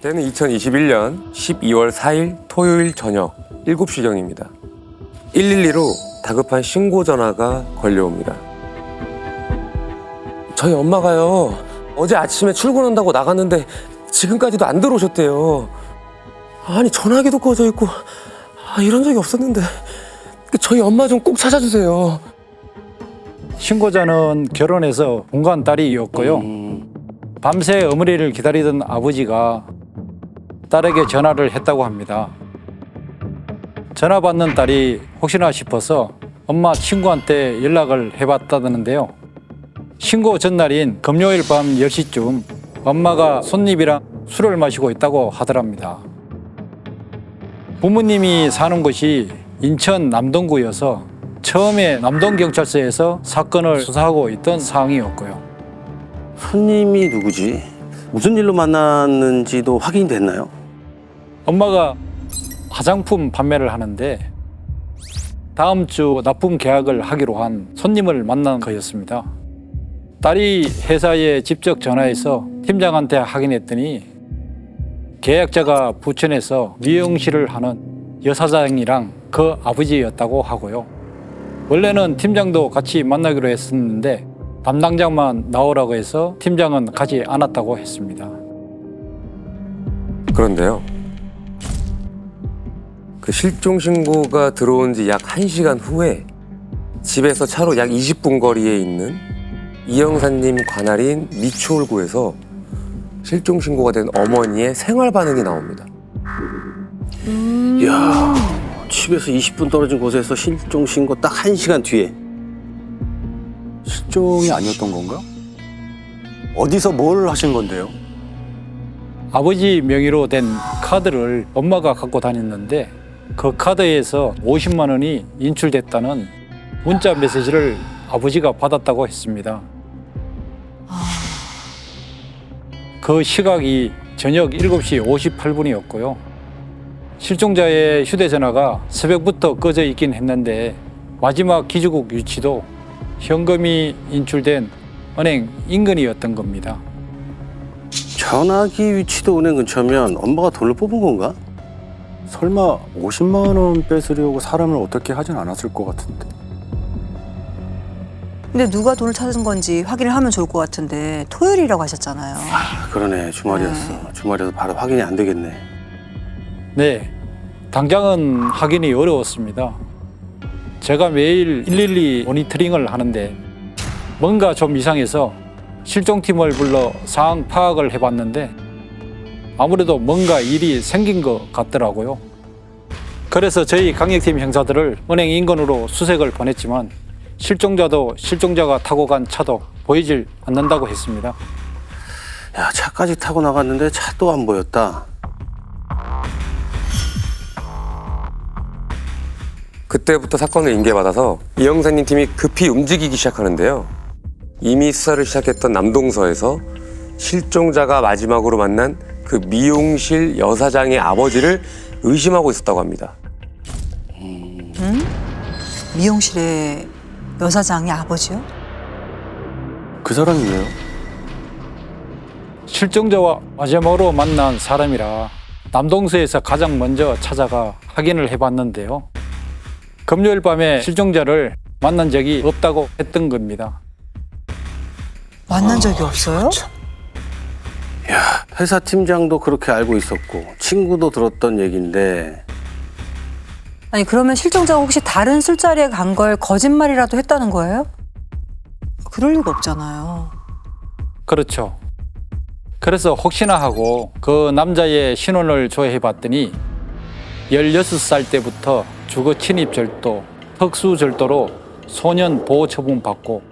때는 2021년 12월 4일 토요일 저녁 7시경입니다. 112로 다급한 신고 전화가 걸려옵니다. 저희 엄마가요. 어제 아침에 출근한다고 나갔는데 지금까지도 안 들어오셨대요. 아니 전화기도 꺼져 있고 아, 이런 적이 없었는데 저희 엄마 좀 꼭 찾아주세요. 신고자는 결혼해서 본관 딸이었고요. 밤새 어머니를 기다리던 아버지가 딸에게 전화를 했다고 합니다. 전화 받는 딸이 혹시나 싶어서 엄마 친구한테 연락을 해봤다는데요. 신고 전날인 금요일 밤 10시쯤 엄마가 손님이랑 술을 마시고 있다고 하더랍니다. 부모님이 사는 곳이 인천 남동구여서 처음에 남동경찰서에서 사건을 수사하고 있던 상황이었고요. 손님이 누구지? 무슨 일로 만났는지도 확인이 됐나요? 엄마가 화장품 판매를 하는데 다음 주 납품 계약을 하기로 한 손님을 만난 거였습니다. 딸이 회사에 직접 전화해서 팀장한테 확인했더니 계약자가 부천에서 미용실을 하는 여사장이랑 그 아버지였다고 하고요. 원래는 팀장도 같이 만나기로 했었는데 담당자만 나오라고 해서 팀장은 가지 않았다고 했습니다. 그런데요. 그 실종 신고가 들어온 지 약 1시간 후에 집에서 차로 약 20분 거리에 있는 이영사님 관할인 미추홀구에서 실종 신고가 된 어머니의 생활 반응이 나옵니다. 이야, 집에서 20분 떨어진 곳에서 실종 신고 딱 1시간 뒤에. 실종이 아니었던 건가? 어디서 뭘 하신 건데요? 아버지 명의로 된 카드를 엄마가 갖고 다녔는데 그 카드에서 50만 원이 인출됐다는 문자 메시지를 아버지가 받았다고 했습니다. 그 시각이 저녁 7시 58분이었고요. 실종자의 휴대전화가 새벽부터 꺼져 있긴 했는데 마지막 기주국 위치도 현금이 인출된 은행 인근이었던 겁니다. 전화기 위치도 은행 근처면 엄마가 돈을 뽑은 건가? 설마 50만 원 뺏으려고 사람을 어떻게 하진 않았을 것 같은데. 근데 누가 돈을 찾은 건지 확인을 하면 좋을 것 같은데 토요일이라고 하셨잖아요. 아, 그러네. 주말이었어. 주말이어서 바로 확인이 안 되겠네. 네, 당장은 확인이 어려웠습니다. 제가 매일 112 모니터링을 하는데 뭔가 좀 이상해서 실종팀을 불러 상황 파악을 해봤는데 아무래도 뭔가 일이 생긴 것 같더라고요. 그래서 저희 강력팀 형사들을 은행 인근으로 수색을 보냈지만 실종자도 실종자가 타고 간 차도 보이질 않는다고 했습니다. 야, 차까지 타고 나갔는데 차도 안 보였다. 그때부터 사건을 인계받아서 이영사님 팀이 급히 움직이기 시작하는데요. 이미 수사를 시작했던 남동서에서 실종자가 마지막으로 만난 그 미용실 여사장의 아버지를 의심하고 있었다고 합니다. 미용실에 여사장의 아버지요? 그 사람이 왜요? 실종자와 마지막으로 만난 사람이라 남동서에서 가장 먼저 찾아가 확인을 해봤는데요. 금요일 밤에 실종자를 만난 적이 없다고 했던 겁니다. 만난 적이 없어요? 야, 회사 팀장도 그렇게 알고 있었고 친구도 들었던 얘기인데 아니 그러면 실종자가 혹시 다른 술자리에 간 걸 거짓말이라도 했다는 거예요? 그럴 리가 없잖아요. 그렇죠. 그래서 혹시나 하고 그 남자의 신원을 조회해 봤더니 16살 때부터 주거 침입 절도, 특수 절도로 소년 보호 처분 받고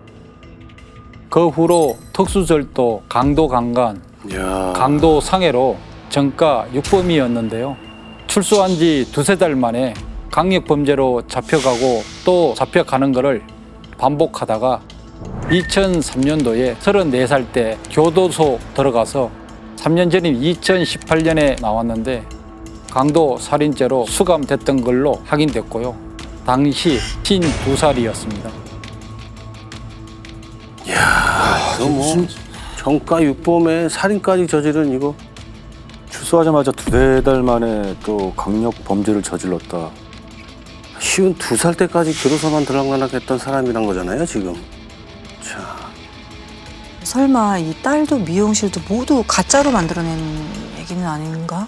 그 후로 특수 절도, 강도 강간, 야, 강도 상해로 정가 6범이었는데요. 출소한 지 두세 달 만에 강력 범죄로 잡혀가고 또 잡혀가는 것을 반복하다가 2003년도에 34살 때 교도소 들어가서 3년 전인 2018년에 나왔는데 강도 살인죄로 수감됐던 걸로 확인됐고요. 당시 52살이었습니다. 이거 뭐 정가 육범에 살인까지 저지른 이거 출소하자마자 두세 달 만에 또 강력 범죄를 저질렀다. 쉬운 두 살 때까지 교도소만 들락날락했던 사람이란 거잖아요, 지금. 자, 설마 이 딸도 미용실도 모두 가짜로 만들어낸 얘기는 아닌가?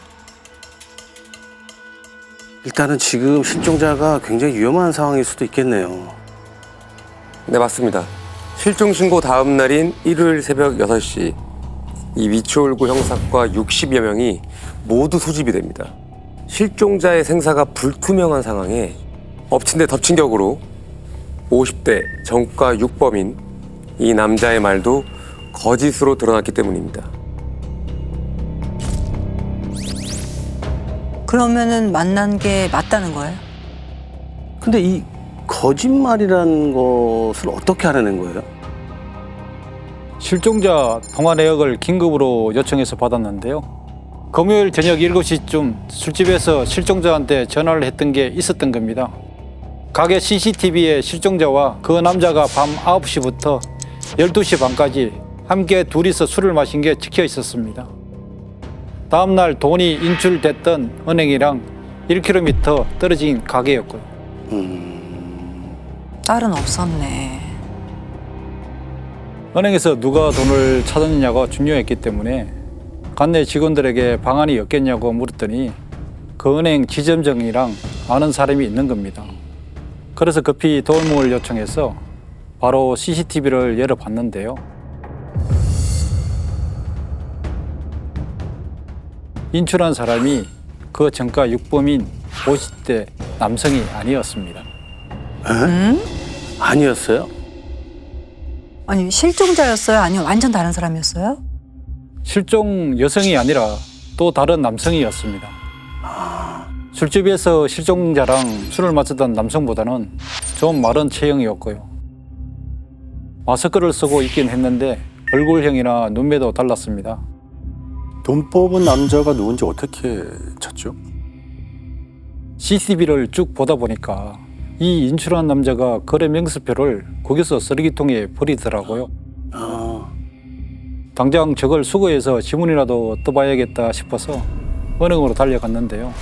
일단은 지금 실종자가 굉장히 위험한 상황일 수도 있겠네요. 네, 맞습니다. 실종 신고 다음 날인 일요일 새벽 6시 이 위치올구 형사과 60여 명이 모두 소집이 됩니다. 실종자의 생사가 불투명한 상황에 엎친 데 덮친 격으로 50대 정가 6범인 이 남자의 말도 거짓으로 드러났기 때문입니다. 그러면은 만난 게 맞다는 거예요? 근데 이 거짓말이라는 것을 어떻게 알아낸 거예요? 실종자 통화 내역을 긴급으로 요청해서 받았는데요. 금요일 저녁 7시쯤 술집에서 실종자한테 전화를 했던 게 있었던 겁니다. 가게 CCTV에 실종자와 그 남자가 밤 9시부터 12시 반까지 함께 둘이서 술을 마신 게 찍혀 있었습니다. 다음 날 돈이 인출됐던 은행이랑 1km 떨어진 가게였고요. 딸은 없었네. 은행에서 누가 돈을 찾았느냐가 중요했기 때문에 관내 직원들에게 방안이 없겠냐고 물었더니 그 은행 지점장이랑 아는 사람이 있는 겁니다. 그래서 급히 도움을 요청해서 바로 CCTV를 열어봤는데요. 인출한 사람이 그 정가 6범인 50대 남성이 아니었습니다. 아니었어요? 아니 실종자였어요? 아니면 완전 다른 사람이었어요? 실종 여성이 아니라 또 다른 남성이었습니다. 술집에서 실종자랑 술을 마시던 남성보다는 좀 마른 체형이었고요. 마스크를 쓰고 있긴 했는데 얼굴형이나 눈매도 달랐습니다. 돈 뽑은 남자가 누군지 어떻게 찾죠? CCTV를 쭉 보다 보니까 이 인출한 남자가 거래 명세표를 거기서 쓰레기통에 버리더라고요. 아, 당장 저걸 수거해서 지문이라도 떠봐야겠다 싶어서 은행으로 달려갔는데요.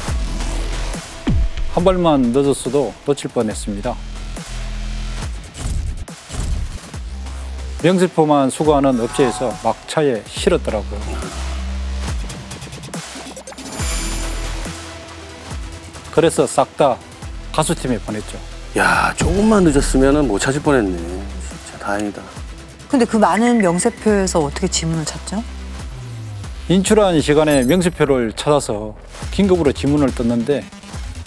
한 발만 늦었어도 놓칠 뻔했습니다. 명세표만 수거하는 업체에서 막차에 실었더라고요. 그래서 싹 다 가수팀에 보냈죠. 야, 조금만 늦었으면 못 찾을 뻔했네. 진짜 다행이다. 근데 그 많은 명세표에서 어떻게 지문을 찾죠? 인출한 시간에 명세표를 찾아서 긴급으로 지문을 떴는데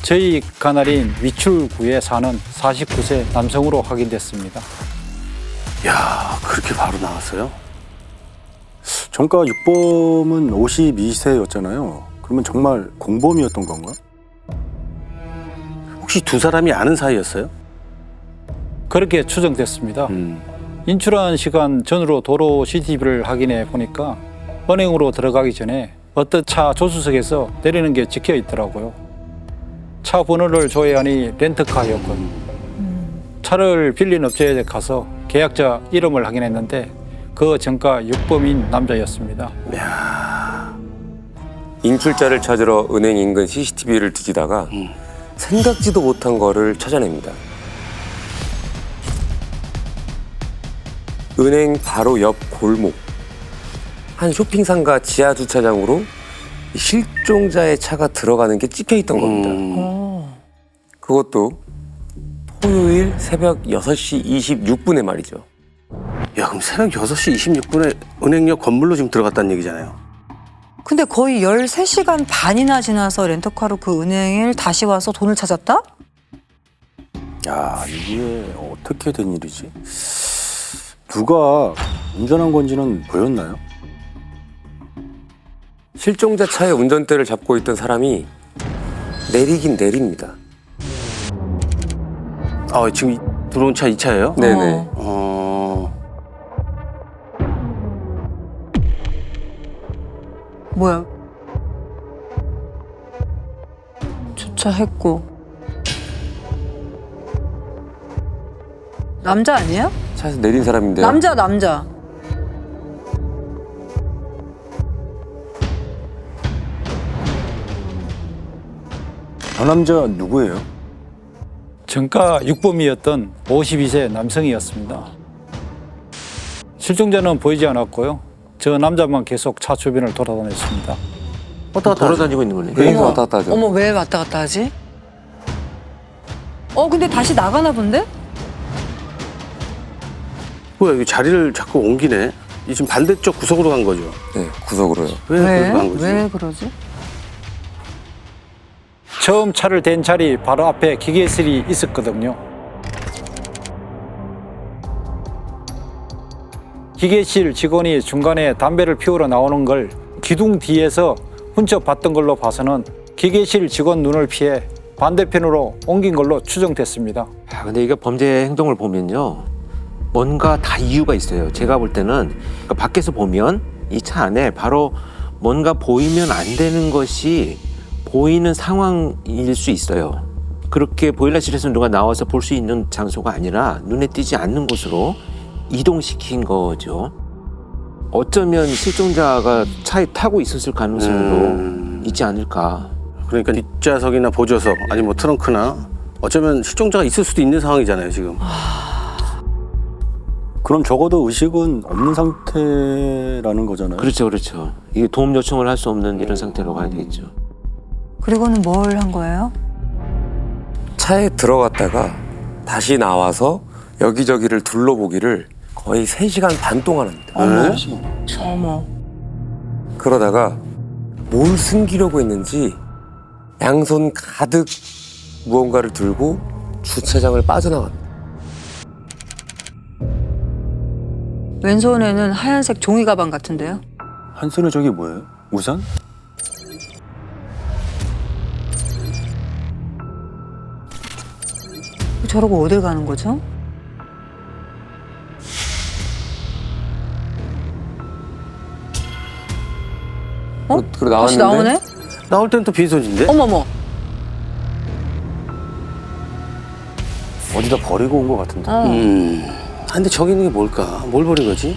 저희 가날인 위출구에 사는 49세 남성으로 확인됐습니다. 야, 그렇게 바로 나왔어요? 정가 6범은 52세였잖아요. 그러면 정말 공범이었던 건가? 혹시 두 사람이 아는 사이였어요? 그렇게 추정됐습니다. 음. 인출한 시간 전으로 도로 CCTV를 확인해 보니까 은행으로 들어가기 전에 어떤 차 조수석에서 내리는 게 찍혀 있더라고요. 차 번호를 조회하니 렌트카였고 차를 빌린 업체에 가서 계약자 이름을 확인했는데 그 정가 6범인 남자였습니다. 인출자를 찾으러 은행 인근 CCTV를 뒤지다가 생각지도 못한 거를 찾아냅니다. 은행 바로 옆 골목 한 쇼핑상가 지하 주차장으로 이 실종자의 차가 들어가는 게 찍혀 있던 겁니다. 음. 어. 그것도 토요일 새벽 6시 26분에 말이죠. 야, 그럼 새벽 6시 26분에 은행역 건물로 지금 들어갔다는 얘기잖아요. 근데 거의 13시간 반이나 지나서 렌터카로 그 은행을 다시 와서 돈을 찾았다? 야, 이게 어떻게 된 일이지? 누가 운전한 건지는 보였나요? 실종자 차의 운전대를 잡고 있던 사람이 내리긴 내립니다. 아, 지금 이- 들어온 차 이 차예요? 네네. 어. 어. 주차했고. 남자 아니에요? 차에서 내린 사람인데요. 남자 남자. 저 남자 누구예요? 정가 육범이었던 52세 남성이었습니다. 실종자는 보이지 않았고요. 저 남자만 계속 차 주변을 돌아다녔습니다. 왔다 갔다. 돌아다니고 있는 거네. 여기가 왔다 갔다 하죠. 어머 왜 왔다 갔다 하지? 어 근데 다시 나가나 본데? 뭐야 이거 자리를 자꾸 옮기네. 이 지금 반대쪽 구석으로 간 거죠. 네, 구석으로요. 왜 왜? 그렇게 간 거지? 왜 그러지? 처음 차를 댄 자리 바로 앞에 기계실이 있었거든요. 기계실 직원이 중간에 담배를 피우러 나오는 걸 기둥 뒤에서 훔쳐 봤던 걸로 봐서는 기계실 직원 눈을 피해 반대편으로 옮긴 걸로 추정됐습니다. 아, 근데 이게 범죄 행동을 보면요. 뭔가 다 이유가 있어요. 제가 볼 때는 그러니까 밖에서 보면 이 차 안에 바로 뭔가 보이면 안 되는 것이 보이는 상황일 수 있어요. 그렇게 보일러실에서 누가 나와서 볼 수 있는 장소가 아니라 눈에 띄지 않는 곳으로 이동시킨 거죠. 어쩌면 실종자가 차에 타고 있었을 가능성도 음. 있지 않을까. 그러니까 뒷좌석이나 보조석 아니 뭐 트렁크나 어쩌면 실종자가 있을 수도 있는 상황이잖아요 지금. 그럼 적어도 의식은 없는 상태라는 거잖아요. 그렇죠, 그렇죠. 이게 도움 요청을 할 수 없는 이런 상태로 가야 되겠죠. 그리고는 뭘 한 거예요? 차에 들어갔다가 다시 나와서 여기저기를 둘러보기를 거의 3시간 반 동안 합니다. 네? 어머. 그러다가 뭘 숨기려고 했는지 양손 가득 무언가를 들고 주차장을 빠져나갑니다. 왼손에는 하얀색 종이 가방 같은데요? 한 손에 저기 뭐예요? 우산? 저러고 어딜 가는 거죠? 어? 그리고 다시 나왔는데 나오네? 나올 땐 또 빈손인데? 어머머. 어디다 버리고 온 것 같은데. 어. 음. 아, 근데 저기 있는 게 뭘까? 뭘 버린 거지?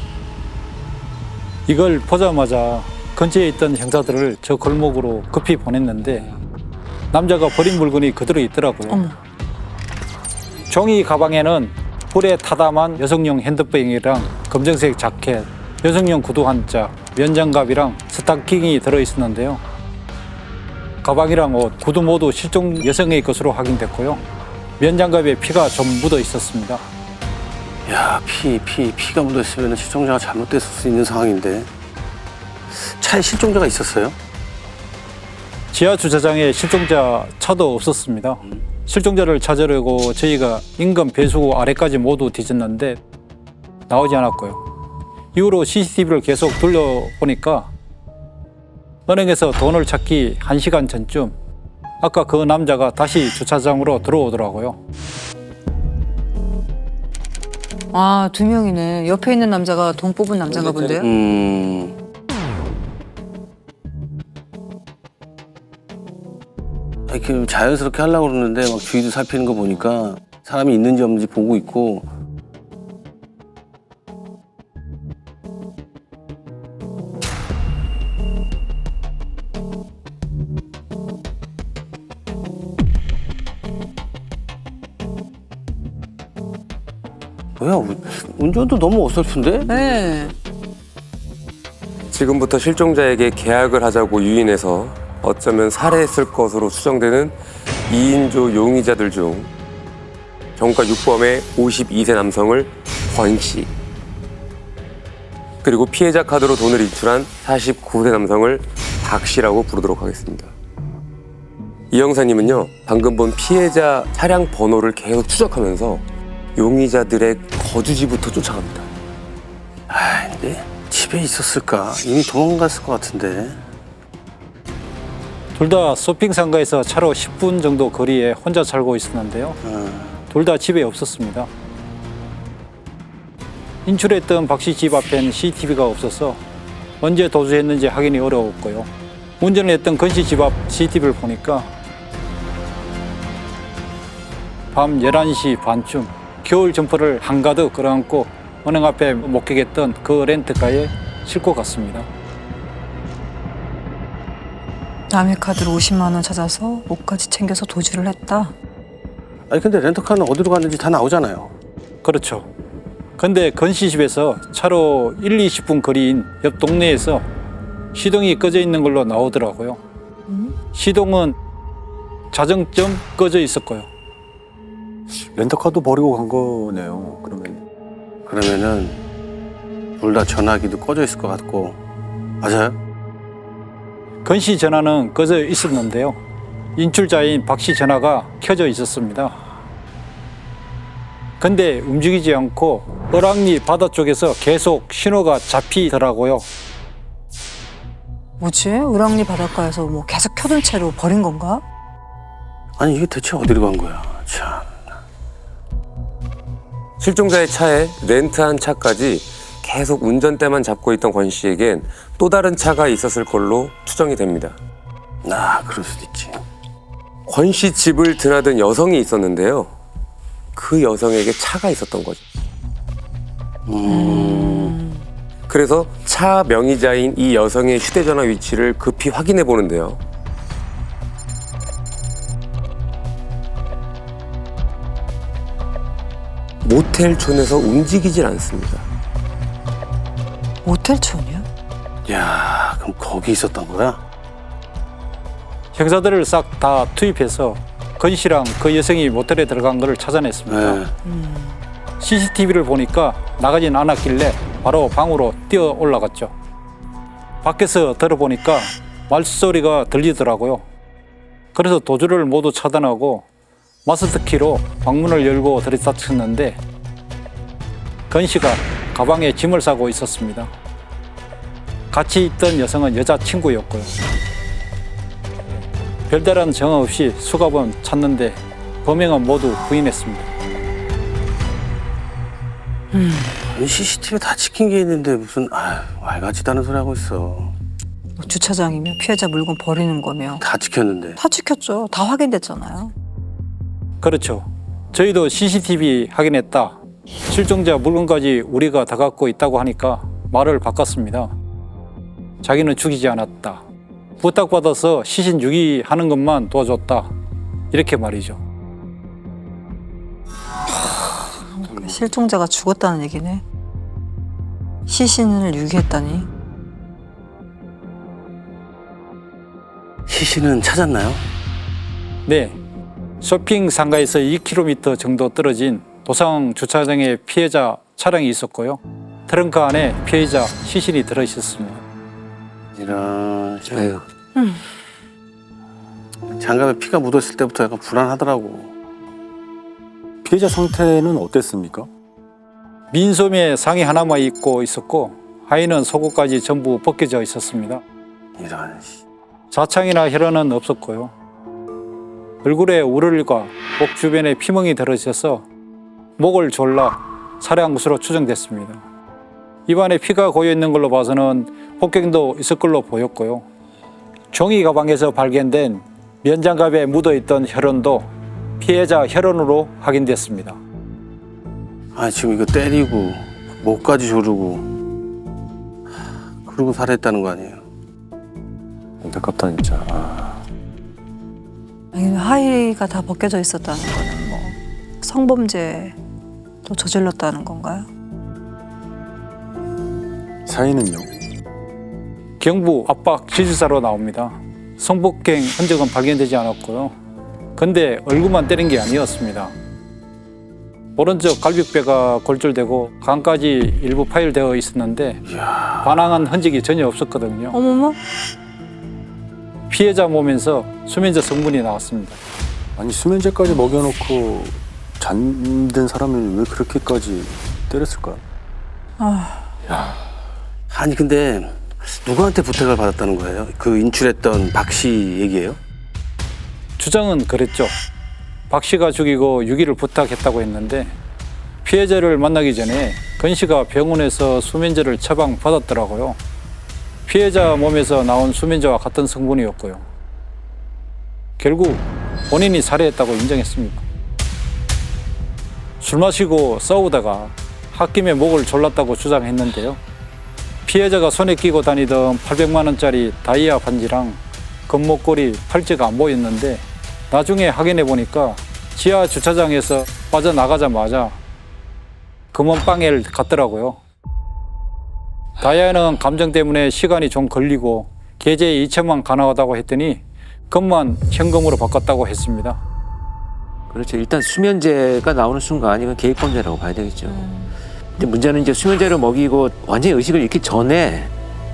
이걸 보자마자 근처에 있던 형사들을 저 골목으로 급히 보냈는데 남자가 버린 물건이 그대로 있더라고요. 어머. 종이 가방에는 불에 타담한 여성용 핸드백이랑 검정색 자켓, 여성용 구두 한 짝, 면장갑이랑 스타킹이 들어 있었는데요. 가방이랑 옷, 구두 모두 실종 여성의 것으로 확인됐고요. 면장갑에 피가 좀 묻어 있었습니다. 야, 피, 피, 피가 묻어있으면 실종자가 잘못됐을 수 있는 상황인데. 차에 실종자가 있었어요? 지하 주차장에 실종자 차도 없었습니다. 실종자를 찾으려고 저희가 인근 배수구 아래까지 모두 뒤졌는데 나오지 않았고요. 이후로 CCTV를 계속 돌려보니까 은행에서 돈을 찾기 1시간 전쯤 아까 그 남자가 다시 주차장으로 들어오더라고요. 아, 두 명이네. 옆에 있는 남자가 돈 뽑은 남자인가 본데요? 음. 아, 이렇게 자연스럽게 하려고 그러는데 막 주위도 살피는 거 보니까 사람이 있는지 없는지 보고 있고 운- 운전도 너무 어설픈데? 네. 지금부터 실종자에게 계약을 하자고 유인해서 어쩌면 살해했을 것으로 추정되는 2인조 용의자들 중 경과 6범의 52세 남성을 권씨 그리고 피해자 카드로 돈을 인출한 49세 남성을 박씨라고 부르도록 하겠습니다. 이 형사님은요 방금 본 피해자 차량 번호를 계속 추적하면서 용의자들의 거주지부터 쫓아갑니다. 아, 근데 집에 있었을까? 이미 도망갔을 것 같은데. 둘 다 쇼핑 상가에서 차로 10분 정도 거리에 혼자 살고 있었는데요. 둘다 집에 없었습니다. 인출했던 박 씨 집 앞엔 CCTV가 없어서 언제 도주했는지 확인이 어려웠고요. 운전을 했던 건 씨 집 앞 CCTV를 보니까 밤 11시 반쯤 겨울 점퍼를 한가득 끌어안고 은행 앞에 목격했던 그 렌트카에 싣고 갔습니다. 남의 카드로 50만 원 찾아서 옷까지 챙겨서 도주를 했다. 아니 근데 렌터카는 어디로 갔는지 다 나오잖아요. 그렇죠. 근데 건씨 집에서 차로 1, 20분 거리인 옆 동네에서 시동이 꺼져 있는 걸로 나오더라고요. 시동은 자정점 꺼져 있었고요. 렌터카도 버리고 간 거네요. 그러면 그러면은 둘 다 전화기도 꺼져 있을 것 같고 맞아요? 건씨 전화는 꺼져 있었는데요. 인출자인 박 씨 전화가 켜져 있었습니다. 근데 움직이지 않고 어랑리 바다 쪽에서 계속 신호가 잡히더라고요. 뭐지? 우랑리 바닷가에서 뭐 계속 켜둔 채로 버린 건가? 아니 이게 대체 어디로 간 거야? 참. 실종자의 차에 렌트한 차까지 계속 운전대만 잡고 있던 권 씨에겐 또 다른 차가 있었을 걸로 추정이 됩니다. 아 그럴 수도 있지. 권 씨 집을 드나든 여성이 있었는데요. 그 여성에게 차가 있었던 거죠. 그래서 차 명의자인 이 여성의 휴대전화 위치를 급히 확인해 보는데요. 모텔촌에서 움직이질 않습니다. 모텔촌이요? 야 그럼 거기 있었던 거야? 형사들을 싹 다 투입해서 건 씨랑 그 여성이 모텔에 들어간 것을 찾아냈습니다. 네. CCTV를 보니까 나가진 않았길래 바로 방으로 뛰어 올라갔죠. 밖에서 들어보니까 말소리가 들리더라고요. 그래서 도주를 모두 차단하고 마스터키로 방문을 열고 들이닥쳤는데 건 씨가 가방에 짐을 싸고 있었습니다. 같이 있던 여성은 여자친구였고요. 별다른 정황 없이 수갑은 찾는데 범행은 모두 부인했습니다. CCTV 다 찍힌 게 있는데 무슨 아유 왈가지도 않은 소리 하고 있어. 뭐 주차장이며 피해자 물건 버리는 거며 다 찍혔는데. 다 지켰죠. 다 확인됐잖아요. 그렇죠. 저희도 CCTV 확인했다. 실종자 물건까지 우리가 다 갖고 있다고 하니까 말을 바꿨습니다. 자기는 죽이지 않았다. 부탁받아서 시신 유기하는 것만 도와줬다. 이렇게 말이죠. 실종자가 죽었다는 얘기네. 시신을 유기했다니. 시신은 찾았나요? 네. 쇼핑 상가에서 2km 정도 떨어진 도상 주차장에 피해자 차량이 있었고요. 트렁크 안에 피해자 시신이 들어 있었습니다. 이런 아유, 장갑에 피가 묻었을 때부터 약간 불안하더라고. 피해자 상태는 어땠습니까? 민소매 상의 하나만 입고 있었고 하의는 속옷까지 전부 벗겨져 있었습니다. 이런. 씨. 자창이나 혈흔은 없었고요. 얼굴에 우를과 목 주변에 피멍이 들어있어서 목을 졸라 살해한 것으로 추정됐습니다. 입안에 피가 고여 있는 걸로 봐서는 폭행도 있을 걸로 보였고요. 종이 가방에서 발견된 면장갑에 묻어 있던 혈흔도 피해자 혈흔으로 확인됐습니다. 아 지금 이거 때리고 목까지 조르고 하, 그러고 살해했다는 거 아니에요? 안타깝다 진짜. 아, 아니, 하의가 다 벗겨져 있었다는 거는 뭐 성범죄 또 저질렀다는 건가요? 사인은요? 경부 압박 지지사로 나옵니다. 성폭행 흔적은 발견되지 않았고요. 근데 얼굴만 때린 게 아니었습니다. 오른쪽 갈비뼈가 골절되고 간까지 일부 파열되어 있었는데 반항한 흔적이 전혀 없었거든요. 어머머. 피해자 몸에서 수면제 성분이 나왔습니다. 아니 수면제까지 먹여놓고 잠든 사람을 왜 그렇게까지 때렸을까? 아니 근데 누구한테 부탁을 받았다는 거예요? 그 인출했던 박 씨 얘기예요? 주장은 그랬죠. 박 씨가 죽이고 유기를 부탁했다고 했는데 피해자를 만나기 전에 건 씨가 병원에서 수면제를 처방 받았더라고요. 피해자 몸에서 나온 수면제와 같은 성분이었고요. 결국 본인이 살해했다고 인정했습니다. 술 마시고 싸우다가 홧김에 목을 졸랐다고 주장했는데요. 피해자가 손에 끼고 다니던 800만 원짜리 다이아 반지랑 금목걸이, 팔찌가 안 보였는데 나중에 확인해 보니까 지하 주차장에서 빠져나가자마자 금원방에를 갔더라고요. 다이아는 감정 때문에 시간이 좀 걸리고 계좌에 2천만 가능하다고 했더니 금만 현금으로 바꿨다고 했습니다. 그렇죠. 일단 수면제가 나오는 순간 이건 계획범죄라고 봐야 되겠죠. 근데 문제는 이제 수면제를 먹이고 완전히 의식을 잃기 전에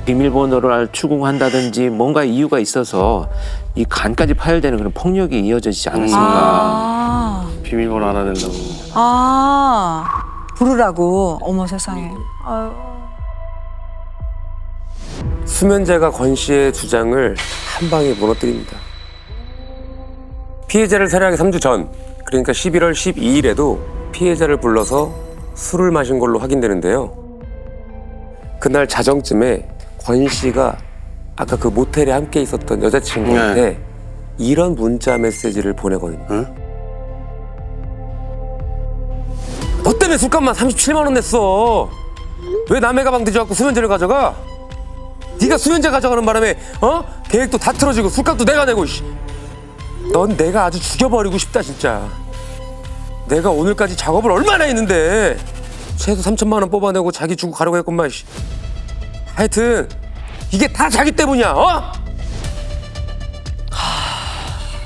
비밀번호를 추궁한다든지 뭔가 이유가 있어서 이 간까지 파열되는 그런 폭력이 이어지지 않았을까. 아, 비밀번호 하나 내려고. 아, 부르라고. 어머 세상에. 아유. 수면제가 권 씨의 주장을 한 방에 무너뜨립니다. 피해자를 살해하기 3주 전, 그러니까 11월 12일에도 피해자를 불러서 술을 마신 걸로 확인되는데요. 그날 자정쯤에 권 씨가 아까 그 모텔에 함께 있었던 여자친구한테 이런 문자 메시지를 보내거든요. 응? 너 때문에 술값만 37만 원 냈어. 왜 남의 가방 뒤져갖고 수면제를 가져가? 네가 수면제 가져가는 바람에 어 계획도 다 틀어지고 술값도 내가 내고. 씨. 넌 내가 아주 죽여버리고 싶다 진짜. 내가 오늘까지 작업을 얼마나 했는데 최소 3천만 원 뽑아내고 자기 주고 가려고 했건만. 씨. 하여튼 이게 다 자기 때문이야. 어?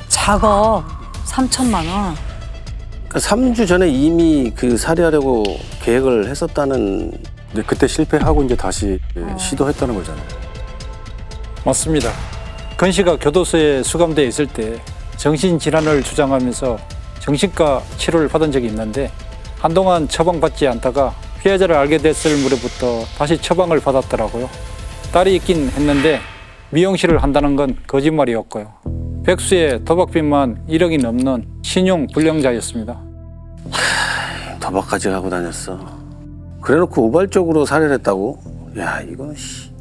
작업 3천만 원. 그러니까 3주 전에 이미 그 살해하려고 계획을 했었다는 근데 그때 실패하고 이제 다시 시도했다는 거잖아요. 맞습니다. 건 씨가 교도소에 수감돼 있을 때 정신질환을 주장하면서 정신과 치료를 받은 적이 있는데 한동안 처방받지 않다가 피해자를 알게 됐을 무렵부터 다시 처방을 받았더라고요. 딸이 있긴 했는데 미용실을 한다는 건 거짓말이었고요. 백수의 도박빚만 1억이 넘는 신용 불량자였습니다. 도박까지 하고 다녔어. 그래놓고 우발적으로 살해를 했다고? 야 이건 씨.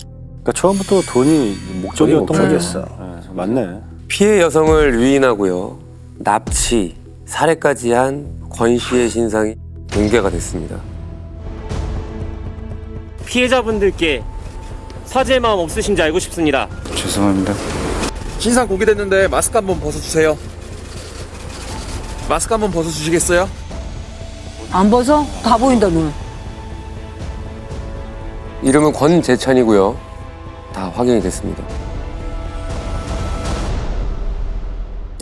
그러니까 처음부터 돈이 목적이었던 거죠. 목적이었어. 네, 맞네. 피해 여성을 유인하고요. 납치, 살해까지 한 권 씨의 신상이 공개가 됐습니다. 피해자분들께 사죄의 마음 없으신지 알고 싶습니다. 죄송합니다. 신상 공개됐는데 마스크 한번 벗어주세요. 마스크 한번 벗어주시겠어요? 안 벗어? 다 보인다 눈. 이름은 권재찬이고요. 다 확인이 됐습니다.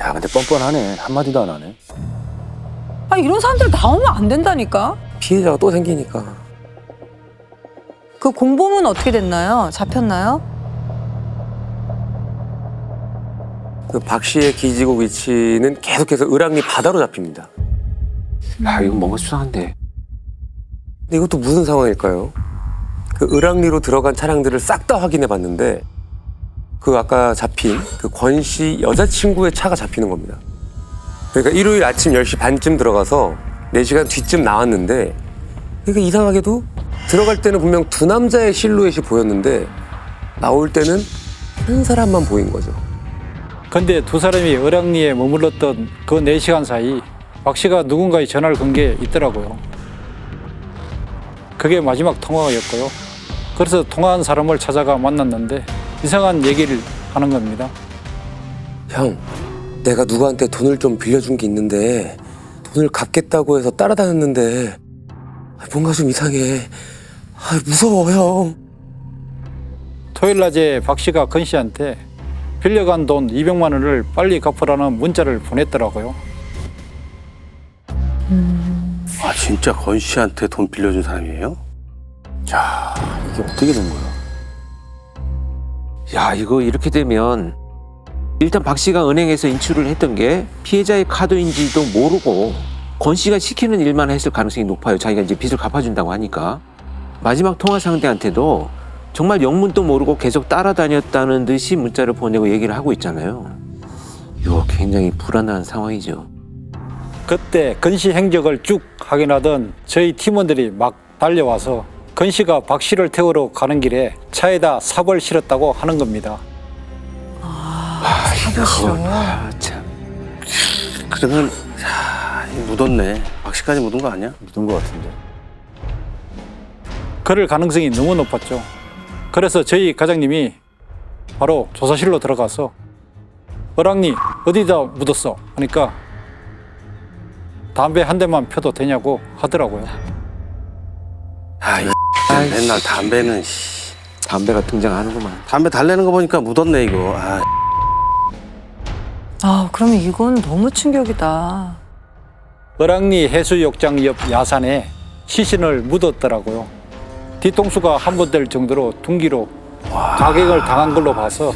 야, 근데 뻔뻔하네. 한마디도 안 하네. 아 이런 사람들 나오면 안 된다니까. 피해자가 또 생기니까 그 공범은 어떻게 됐나요? 잡혔나요? 그 박 씨의 기지국 위치는 계속해서 을왕리 바다로 잡힙니다. 아, 이거 뭔가 수상한데. 근데 이것도 무슨 상황일까요? 그 을왕리로 들어간 차량들을 싹 다 확인해 봤는데 그 아까 잡힌 그 권 씨 여자친구의 차가 잡히는 겁니다. 그러니까 일요일 아침 10시 반쯤 들어가서 4시간 뒤쯤 나왔는데 그러니까 이상하게도 들어갈 때는 분명 두 남자의 실루엣이 보였는데 나올 때는 한 사람만 보인 거죠. 근데 두 사람이 어랑리에 머물렀던 그 네시간 사이 박 씨가 누군가의 전화를 건 게 있더라고요. 그게 마지막 통화였고요. 그래서 통화한 사람을 찾아가 만났는데 이상한 얘기를 하는 겁니다. 형, 내가 누구한테 돈을 좀 빌려준 게 있는데 돈을 갚겠다고 해서 따라다녔는데 아, 뭔가 좀 이상해. 아, 무서워, 형. 토요일 낮에 박 씨가 건 씨한테 빌려간 돈 200만 원을 빨리 갚으라는 문자를 보냈더라고요. 아 진짜 건 씨한테 돈 빌려준 사람이에요? 이게 어떻게 된 거야? 야, 이거 이렇게 되면 일단 박 씨가 은행에서 인출을 했던 게 피해자의 카드인지도 모르고 권 씨가 시키는 일만 했을 가능성이 높아요. 자기가 이제 빚을 갚아준다고 하니까. 마지막 통화 상대한테도 정말 영문도 모르고 계속 따라다녔다는 듯이 문자를 보내고 얘기를 하고 있잖아요. 이거 굉장히 불안한 상황이죠. 그때 건씨 행적을 쭉 확인하던 저희 팀원들이 막 달려와서 건 씨가 박 씨를 태우러 가는 길에 차에다 삽을 실었다고 하는 겁니다. 사기 싫어. 아, 참. 그러면 야, 이거 묻었네. 박 씨까지 묻은 거 아니야? 묻은 거 같은데. 그럴 가능성이 너무 높았죠. 그래서 저희 과장님이 바로 조사실로 들어가서 어랑니 어디다 묻었어? 하니까 담배 한 대만 펴도 되냐고 하더라고요. 아, 이 맨날 담배는 씨. 담배가 등장하는구만. 담배 달래는 거 보니까 묻었네 이거. 아, 아, 그러면 이건 너무 충격이다. 어랑리 해수욕장 옆 야산에 시신을 묻었더라고요. 뒤통수가 한 번 될 정도로 둔기로 가격을 당한 걸로 봐서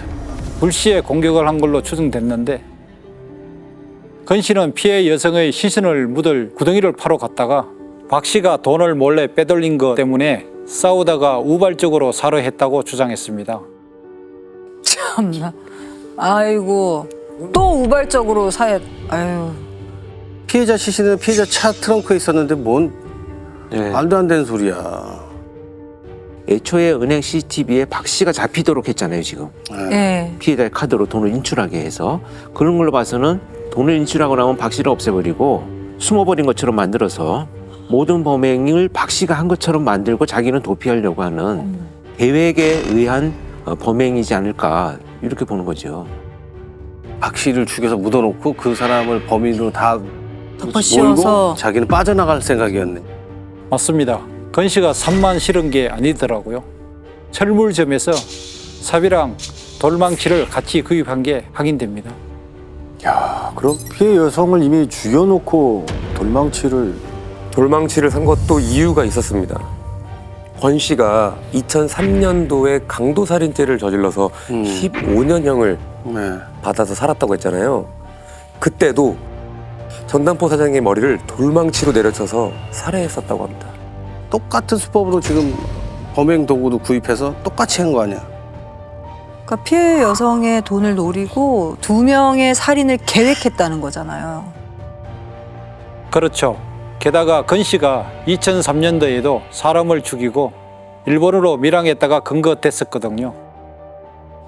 불시에 공격을 한 걸로 추정됐는데 건 씨는 피해 여성의 시신을 묻을 구덩이를 파러 갔다가 박 씨가 돈을 몰래 빼돌린 것 때문에 싸우다가 우발적으로 살해했다고 주장했습니다. 참나. 아이고. 또 우발적으로 사회, 아유. 피해자 시신은 피해자 차 트렁크에 있었는데 뭔 네. 말도 안 되는 소리야. 애초에 은행 CCTV에 박 씨가 잡히도록 했잖아요, 지금. 예. 피해자의 카드로 돈을 인출하게 해서 그런 걸로 봐서는 돈을 인출하고 나면 박 씨를 없애버리고 숨어버린 것처럼 만들어서 모든 범행을 박 씨가 한 것처럼 만들고 자기는 도피하려고 하는 계획에 의한 어, 범행이지 않을까 이렇게 보는 거죠. 박 씨를 죽여서 묻어놓고 그 사람을 범인으로 다 덮어 씌워서. 몰고 자기는 빠져나갈 생각이었네. 맞습니다. 건 씨가 3만 실은 게 아니더라고요. 철물점에서 삽이랑 돌망치를 같이 구입한 게 확인됩니다. 야, 그럼 피해 여성을 이미 죽여놓고 돌망치를 돌망치를 산 것도 이유가 있었습니다. 권 씨가 2003년도에 강도 살인죄를 저질러서 음. 15년형을 네. 받아서 살았다고 했잖아요. 그때도 전당포 사장의 머리를 돌망치로 내려쳐서 살해했었다고 합니다. 똑같은 수법으로 지금 범행 도구도 구입해서 똑같이 한 거 아니야? 그러니까 피해 여성의 돈을 노리고 두 명의 살인을 계획했다는 거잖아요. 그렇죠. 게다가 건 씨가 2003년도에도 사람을 죽이고 일본으로 밀항했다가 근거됐었거든요.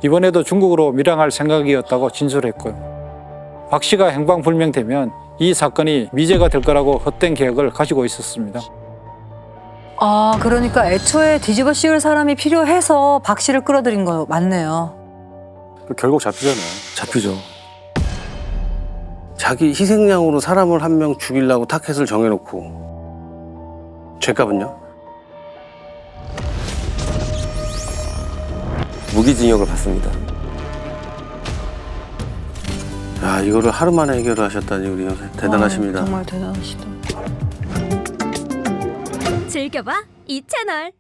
이번에도 중국으로 밀항할 생각이었다고 진술했고요. 박 씨가 행방불명되면 이 사건이 미제가 될 거라고 헛된 계획을 가지고 있었습니다. 아, 그러니까 애초에 뒤집어 씌울 사람이 필요해서 박 씨를 끌어들인 거 맞네요. 결국 잡히잖아요. 잡히죠. 자기 희생양으로 사람을 한 명 죽이려고 타켓을 정해놓고 죄값은요? 무기징역을 받습니다. 야 이거를 하루 만에 해결을 하셨다니 우리 형사 대단하십니다. 아, 정말 대단하시다. 즐겨봐 이 채널.